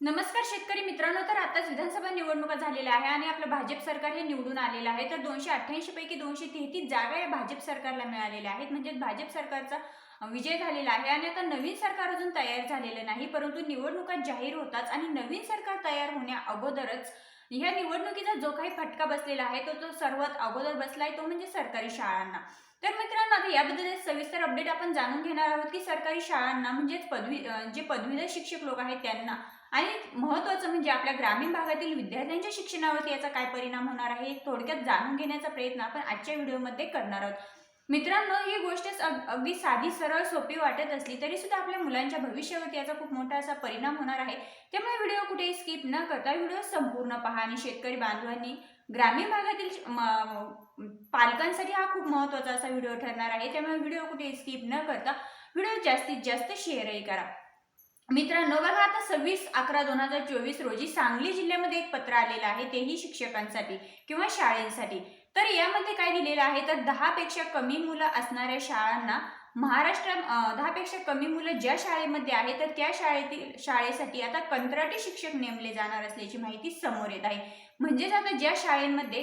नमस्कार शेतकरी मित्रांनो तर आताच विधानसभा निवडणुका झालेल्या आहे आणि आपलं भाजप सरकार हे निवडून आलेलं आहे. तर दोनशे अठ्ठ्याऐंशी पैकी दोनशे तेहतीस जागा या भाजप सरकारला मिळालेल्या आहेत. म्हणजे भाजप सरकारचा विजय झालेला आहे आणि आता नवीन सरकार अजून तयार झालेलं नाही परंतु निवडणुका जाहीर होताच आणि नवीन सरकार तयार होण्या अगोदरच ह्या निवडणुकीचा जो काही फटका बसलेला आहे तो तो सर्वात अगोदर बसलाय तो म्हणजे सरकारी शाळांना. तर मित्रांनो आता याबद्दल सविस्तर अपडेट आपण जाणून घेणार आहोत की सरकारी शाळांना म्हणजेच पदवी जे पदवीधर शिक्षक लोक आहेत त्यांना आणि महत्त्वाचं म्हणजे आपल्या ग्रामीण भागातील विद्यार्थ्यांच्या शिक्षणावरती याचा काय परिणाम होणार आहे थोडक्यात जाणून घेण्याचा प्रयत्न आपण आजच्या व्हिडिओमध्ये करणार आहोत. मित्रांनो ही गोष्ट अग- अगदी साधी सरळ सोपी वाटत असली तरी सुद्धा आपल्या मुलांच्या भविष्यावरती याचा खूप मोठा असा परिणाम होणार आहे. त्यामुळे व्हिडिओ कुठेही स्किप न करता व्हिडिओ संपूर्ण पहा आणि शेतकरी बांधवांनी ग्रामीण भागातील पालकांसाठी हा खूप महत्त्वाचा असा व्हिडिओ ठरणार आहे. त्यामुळे व्हिडिओ कुठेही स्किप न करता व्हिडिओ जास्तीत जास्त शेअरही करा. मित्रांनो बघा आता सव्वीस अकरा दोन हजार चोवीस रोजी सांगली जिल्ह्यामध्ये एक पत्र आलेलं आहे तेही शिक्षकांसाठी किंवा शाळेसाठी. तर यामध्ये काय दिलेलं आहे तर दहापेक्षा कमी मुलं असणाऱ्या शाळांना महाराष्ट्र दहापेक्षा कमी मुलं ज्या शाळेमध्ये आहे तर त्या शाळेतील शाळेसाठी आता कंत्राटी शिक्षक नेमले जाणार असल्याची माहिती समोर येत आहे. म्हणजेच आता ज्या शाळेमध्ये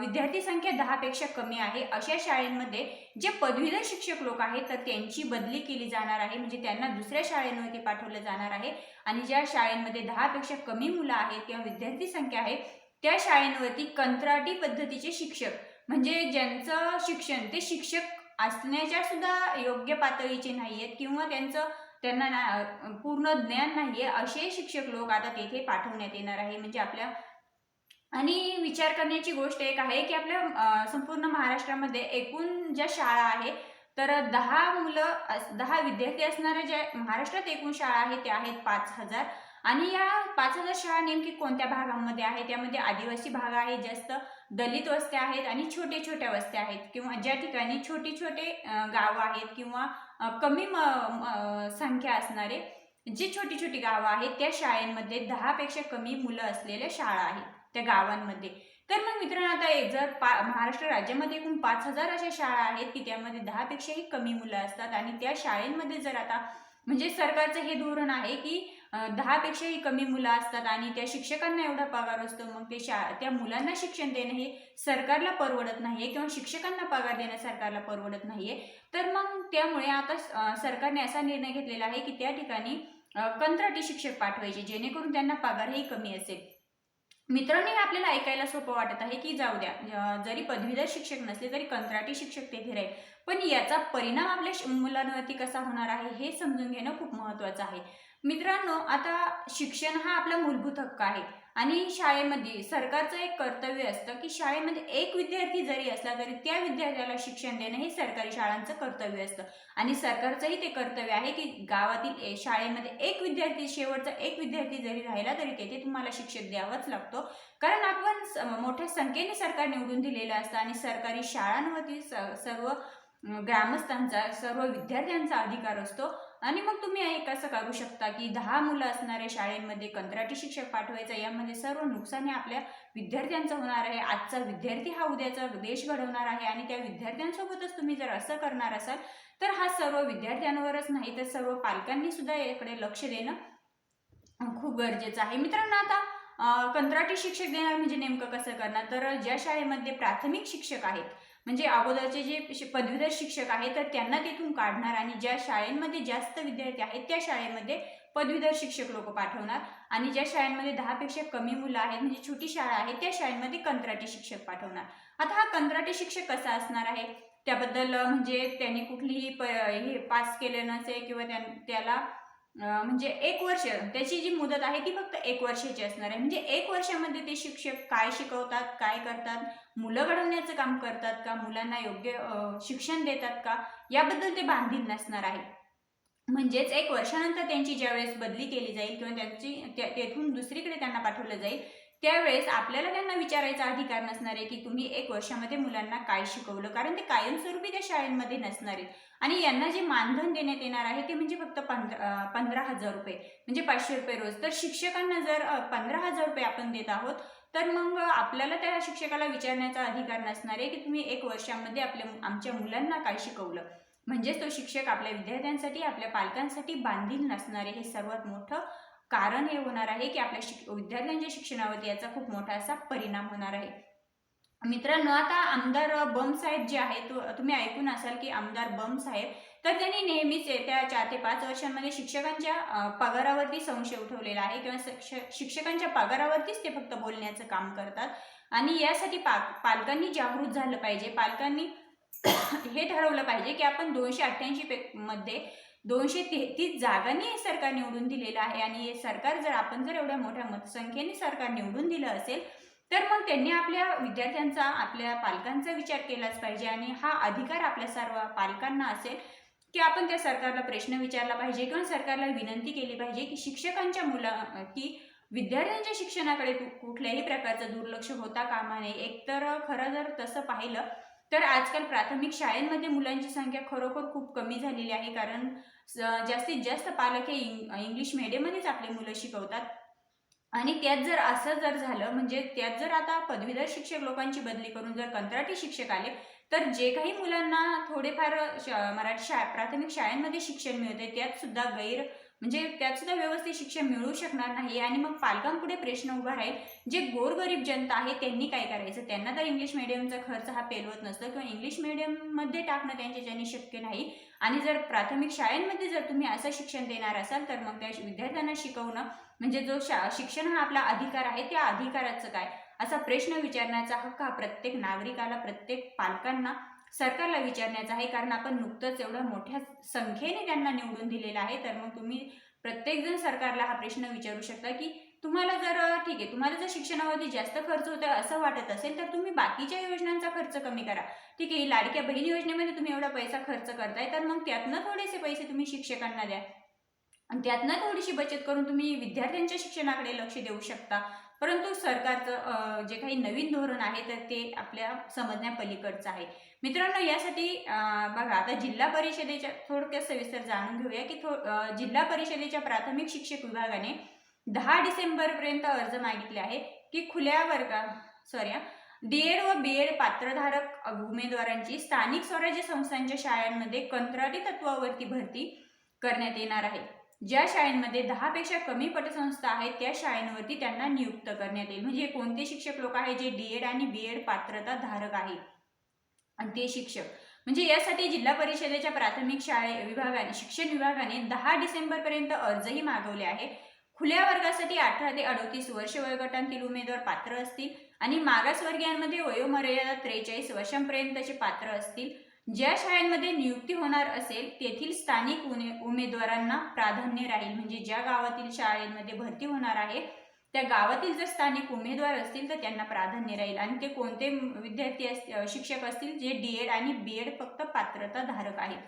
विद्यार्थी संख्या दहापेक्षा कमी आहे अशा शाळेमध्ये जे पदवीधर शिक्षक लोक आहेत तर त्यांची बदली केली जाणार आहे. म्हणजे त्यांना दुसऱ्या शाळेंवरती पाठवलं जाणार आहे. आणि ज्या शाळेमध्ये दहापेक्षा कमी मुलं आहेत किंवा विद्यार्थी संख्या आहे त्या शाळेंवरती कंत्राटी पद्धतीचे शिक्षक म्हणजे ज्यांचं शिक्षण ते शिक्षक असण्याच्या सुद्धा योग्य पातळीचे नाही आहेत किंवा त्यांचं त्यांना ना- पूर्ण ज्ञान नाही आहे असे शिक्षक लोक आता तेथे पाठवण्यात येणार आहे. म्हणजे आपल्या आणि विचार करण्याची गोष्ट एक आहे की आपल्या संपूर्ण महाराष्ट्रामध्ये एकूण ज्या शाळा आहे तर दहा मुलं अस- दहा विद्यार्थी असणाऱ्या ज्या महाराष्ट्रात एकूण शाळा आहे त्या आहेत पाच हजार. आणि या पाच हजार शाळा नेमकी कोणत्या भागांमध्ये आहे त्यामध्ये आदिवासी भाग आहे जास्त दलित वस्त्या आहेत आणि छोटे छोट्या वस्त्या आहेत. किंवा ज्या ठिकाणी छोटे छोटे गावं आहेत किंवा कमी म, म, संख्या असणारे जी छोटी छोटी गावं आहेत त्या शाळेमध्ये दहापेक्षा कमी मुलं असलेल्या शाळा आहेत. त्या गावांमध्ये. तर मग मित्रांनो आता एक जर पा महाराष्ट्र राज्यामध्ये एकूण पाच हजार अशा शाळा आहेत की त्यामध्ये दहापेक्षाही कमी मुलं असतात आणि त्या शाळेमध्ये जर आता म्हणजे सरकारचं हे धोरण आहे की दहापेक्षाही कमी मुलं असतात आणि त्या शिक्षकांना एवढा पगार असतो मग ते शा त्या मुलांना शिक्षण देणं हे सरकारला परवडत नाहीये किंवा शिक्षकांना पगार देणं सरकारला परवडत नाहीये. तर मग त्यामुळे आता सरकारने असा निर्णय घेतलेला आहे की त्या ठिकाणी कंत्राटी शिक्षक पाठवायचे जेणेकरून त्यांना पगारही कमी असेल. मित्रांनो हे आपल्याला ऐकायला सोपं वाटत आहे की जाऊ द्या जरी पदवीधर शिक्षक नसले तरी कंत्राटी शिक्षक तेथे राहील पण याचा परिणाम आपल्या मुलांवरती कसा होणार आहे हे समजून घेणं खूप महत्त्वाचं आहे. मित्रांनो आता शिक्षण हा आपला मूलभूत हक्क आहे. आणि शाळेमध्ये सरकारचं एक कर्तव्य असतं की शाळेमध्ये एक विद्यार्थी जरी असला तरी त्या विद्यार्थ्याला शिक्षण देणं हे सरकारी शाळांचं कर्तव्य असतं. आणि सरकारचंही ते कर्तव्य आहे की गावातील ए- शाळेमध्ये एक विद्यार्थी शेवटचा एक विद्यार्थी जरी राहिला तरी तेथे तुम्हाला शिक्षक द्यावाच लागतो. कारण आपण स- मोठ्या संख्येने सरकार निवडून दिलेलं असतं आणि सरकारी शाळांवरती स- सर्व ग्रामस्थांचा सर्व विद्यार्थ्यांचा अधिकार असतो. आणि मग तुम्ही एक असं करू शकता की दहा मुलं असणाऱ्या शाळेमध्ये कंत्राटी शिक्षक पाठवायचा यामध्ये सर्व नुकसान हे आपल्या विद्यार्थ्यांचं होणार आहे. आजचा विद्यार्थी हा उद्याचा देश घडवणार आहे आणि त्या विद्यार्थ्यांसोबतच तुम्ही जर असं करणार असाल तर हा सर्व विद्यार्थ्यांवरच नाही तर सर्व पालकांनी सुद्धा याकडे लक्ष देणं खूप गरजेचं आहे. मित्रांनो आता कंत्राटी शिक्षक देणार म्हणजे नेमकं कसं करणार? तर ज्या शाळेमध्ये प्राथमिक शिक्षक आहेत म्हणजे अगोदरचे जे पदवीधर शिक्षक आहेत तर त्यांना तिथून काढणार आणि ज्या शाळेमध्ये जास्त विद्यार्थी आहेत त्या शाळेमध्ये पदवीधर शिक्षक लोक पाठवणार. आणि ज्या शाळांमध्ये दहापेक्षा कमी मुलं आहेत म्हणजे छोटी शाळा आहे त्या शाळेमध्ये कंत्राटी शिक्षक पाठवणार. आता हा कंत्राटी शिक्षक कसा असणार आहे? त्याबद्दल म्हणजे त्यांनी कुठलीही प हे पास केले नसेल किंवा त्या त्याला म्हणजे एक वर्ष त्याची जी मुदत आहे ती फक्त एक वर्षाची असणार आहे. म्हणजे एक वर्षामध्ये ते शिक्षक काय शिकवतात काय करतात मुलं घडवण्याचं काम करतात का मुलांना योग्य शिक्षण देतात का याबद्दल ते बांधील नसणार आहे. म्हणजेच एक वर्षानंतर त्यांची ज्यावेळेस बदली केली जाईल किंवा त्यांची त्या- तेथून दुसरीकडे त्यांना पाठवलं जाईल त्यावेळेस आपल्याला त्यांना विचारायचा अधिकार नसणार आहे की तुम्ही एक वर्षामध्ये मुलांना काय शिकवलं? कारण ते कायमस्वरूपी त्या शाळेमध्ये नसणार आहेत. आणि यांना जे मानधन देण्यात येणार आहे ते म्हणजे फक्त पंधरा पंधरा हजार रुपये. म्हणजे पाचशे रुपये रोज. तर शिक्षकांना जर पंधरा हजार रुपये आपण देत आहोत तर मग आपल्याला त्या शिक्षकाला विचारण्याचा अधिकार नसणार आहे की तुम्ही एक वर्षामध्ये आपल्या आमच्या मुलांना काय शिकवलं? म्हणजेच तो शिक्षक आपल्या विद्यार्थ्यांसाठी आपल्या पालकांसाठी बांधील नसणारे हे सर्वात मोठं कारण हे होणार आहे की आपल्या शिक विद्यार्थ्यांच्या शिक्षणावरती याचा खूप मोठा असा परिणाम होणार आहे. मित्रांनो आता आमदार बम साहेब जे आहे तो तुम्ही ऐकून असाल की आमदार बम साहेब तर त्यांनी नेहमीच येत्या चार ते पाच वर्षांमध्ये शिक्षकांच्या पगारावरती संशय उठवलेला आहे किंवा शिक्षकांच्या पगारावरतीच ते फक्त बोलण्याचं काम करतात. आणि यासाठी पा पालकांनी जागृत झालं पाहिजे. पालकांनी हे ठरवलं पाहिजे की आपण दोनशे अठ्ठ्याऐंशी पे मध्ये दोनशे तेहतीस जागांनी हे सरकार निवडून दिलेलं आहे आणि हे सरकार जर आपण जर एवढ्या मोठ्या मतसंख्येने सरकार निवडून दिलं असेल तर मग त्यांनी आपल्या विद्यार्थ्यांचा आपल्या पालकांचा विचार केलाच पाहिजे आणि हा अधिकार आपल्या सर्व पालकांना असेल की आपण त्या सरकारला प्रश्न विचारला पाहिजे किंवा सरकारला विनंती केली पाहिजे की शिक्षकांच्या मुला की विद्यार्थ्यांच्या शिक्षणाकडे कुठल्याही प्रकारचं दुर्लक्ष होता कामा नये. एकतर खरं जर तसं पाहिलं तर आजकाल प्राथमिक शाळेमध्ये मुलांची संख्या खरोखर खूप कमी झालेली आहे. कारण जास्तीत जास्त पालक हे इंग इंग्लिश मिडियममध्येच आपले मुलं शिकवतात. आणि त्यात जर असं जर झालं म्हणजे त्यात जर आता पदवीधर शिक्षक लोकांची बदली करून जर कंत्राटी शिक्षक आले तर जे काही मुलांना थोडेफार श- मराठी शाळा प्राथमिक शाळांमध्ये शिक्षण मिळते त्यात सुद्धा गैर म्हणजे त्यात सुद्धा व्यवस्थित शिक्षण मिळू शकणार नाही आणि मग पालकांपुढे प्रश्न उभा राहील. जे गोरगरीब जनता आहे त्यांनी काय करायचं? त्यांना तर इंग्लिश मिडियमचा खर्च हा पेलवत नसतो किंवा इंग्लिश मिडियममध्ये टाकणं त्यांच्याच्याने शक्य नाही. आणि जर प्राथमिक शाळेमध्ये जर तुम्ही असं शिक्षण देणार असाल तर मग त्या विद्यार्थ्यांना शिकवणं म्हणजे जो शा शिक्षण हा आपला अधिकार आहे त्या अधिकाराचं काय? असा प्रश्न विचारण्याचा हक्क हा प्रत्येक नागरिकाला प्रत्येक पालकांना सरकारला विचारण्याचा आहे. कारण आपण नुकतंच एवढ्या मोठ्या संख्येने त्यांना निवडून दिलेलं आहे. तर मग तुम्ही प्रत्येकजण सरकारला हा प्रश्न विचारू शकता की तुम्हाला जर ठीक आहे तुम्हाला जर शिक्षणावरती जास्त खर्च होतो असं वाटत असेल तर तुम्ही बाकीच्या योजनांचा खर्च कमी करा. ठीक आहे लाडक्या बहीण योजनेमध्ये तुम्ही एवढा पैसा खर्च करताय तर मग त्यातनं थोडेसे पैसे तुम्ही शिक्षकांना द्या. आणि त्यातनं थोडीशी बचत करून तुम्ही विद्यार्थ्यांच्या शिक्षणाकडे लक्ष देऊ शकता. परंतु सरकारचं जे काही नवीन धोरण आहे तर ते आपल्या समजण्यापलीकडचं आहे. मित्रांनो यासाठी बघा आता जिल्हा परिषदेच्या थोडक्यात सविस्तर जाणून घेऊया की थो जिल्हा परिषदेच्या प्राथमिक शिक्षक विभागाने दहा डिसेंबरपर्यंत अर्ज मागितले आहे की खुल्या वर्गा सॉरी डीएड व बी एड पात्रधारक उमेदवारांची स्थानिक स्वराज्य संस्थांच्या शाळांमध्ये कंत्राटी तत्वावरती भरती करण्यात येणार आहे. ज्या शाळेमध्ये दहापेक्षा कमी पटसंस्था आहेत त्या शाळेंवरती त्यांना नियुक्त करण्यात येईल. म्हणजे कोणते शिक्षक लोक आहेत जे डी एड आणि बीएड पात्रता धारक आहे आणि ते शिक्षक. म्हणजे यासाठी जिल्हा परिषदेच्या प्राथमिक शाळे विभागाने शिक्षण विभागाने दहा डिसेंबरपर्यंत अर्जही मागवले आहे खुल्या वर्गासाठी अठरा ते अडोतीस वर्ष वयोगटांतील उमेदवार पात्र असतील आणि मागासवर्गीयांमध्ये वयोमर्यादा त्रेचाळीस वर्षांपर्यंतचे पात्र असतील. ज्या शाळांमध्ये नियुक्ती होणार असेल तेथील स्थानिक उमे उमेदवारांना प्राधान्य राहील. म्हणजे ज्या गावातील शाळेमध्ये भरती होणार आहे त्या गावातील जर स्थानिक उमेदवार असतील तर त्यांना प्राधान्य राहील. आणि ते कोणते विद्यार्थी शिक्षक असतील जे डी एड आणि बी एड फक्त पात्रता धारक आहेत.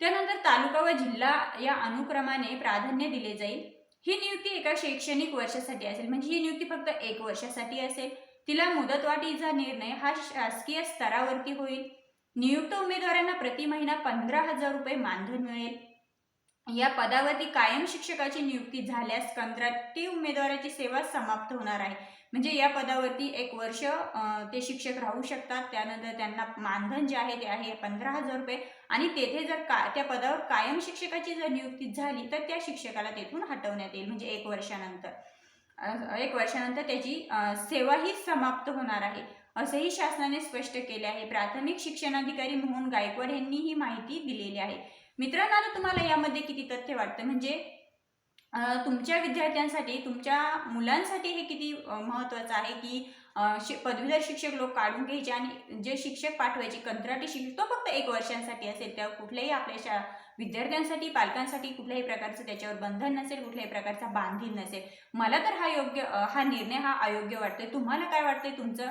त्यानंतर तालुका व जिल्हा या अनुक्रमाने प्राधान्य दिले जाईल. ही नियुक्ती एका शैक्षणिक वर्षासाठी असेल. म्हणजे ही नियुक्ती फक्त एक वर्षासाठी असेल. तिला मुदतवाटीचा निर्णय हा शासकीय स्तरावरती होईल. नियुक्त उमेदवारांना प्रति महिना पंधरा हजार रुपये मानधन मिळेल. या पदावरती कायम शिक्षकाची नियुक्ती झाल्यास कंत्राटी उमेदवाराची सेवा समाप्त होणार आहे. म्हणजे या पदावरती एक वर्ष ते शिक्षक राहू शकतात. त्यानंतर त्यांना मानधन जे आहे ते आहे पंधरा हजार रुपये. आणि तेथे जर का त्या पदावर कायम शिक्षकाची जर नियुक्ती झाली तर त्या शिक्षकाला तेथून हटवण्यात येईल म्हणजे एक वर्षानंतर. एक वर्षानंतर त्याची सेवा सेवाही समाप्त होणार आहे. असंही शासनाने स्पष्ट केले आहे. प्राथमिक शिक्षणाधिकारी मोहन गायकवाड यांनी ही माहिती दिलेली आहे. मित्रांनो आता तुम्हाला यामध्ये किती तथ्य वाटतं? म्हणजे तुमच्या विद्यार्थ्यांसाठी तुमच्या मुलांसाठी हे किती महत्त्वाचं आहे की शि पदवीधर शिक्षक लोक काढून घ्यायचे आणि जे शिक्षक पाठवायचे कंत्राटी शिक्षक तो फक्त एक वर्षांसाठी असेल त्या कुठल्याही आपल्या शा विद्यार्थ्यांसाठी पालकांसाठी कुठल्याही प्रकारचं त्याच्यावर बंधन नसेल कुठल्याही प्रकारचा बांधील नसेल. मला तर हा योग्य हा निर्णय हा अयोग्य वाटतोय. तुम्हाला काय वाटतंय तुमचं?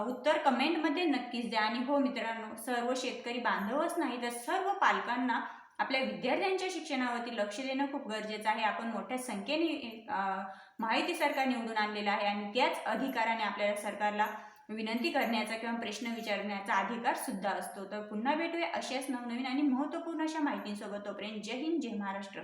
उत्तर कमेंटमध्ये नक्कीच द्या. आणि हो मित्रांनो सर्व शेतकरी बांधवच नाही तर सर्व पालकांना आपल्या विद्यार्थ्यांच्या शिक्षणावरती लक्ष देणं खूप गरजेचं आहे. आपण मोठ्या संख्येने माहिती सरकार निवडून आणलेलं आहे आणि त्याच अधिकाराने आपल्या सरकारला विनंती करण्याचा किंवा प्रश्न विचारण्याचा अधिकार सुद्धा असतो. तर पुन्हा भेटूया अशाच नवनवीन आणि महत्त्वपूर्ण अशा माहितींसोबत. तोपर्यंत जय हिंद जय महाराष्ट्र.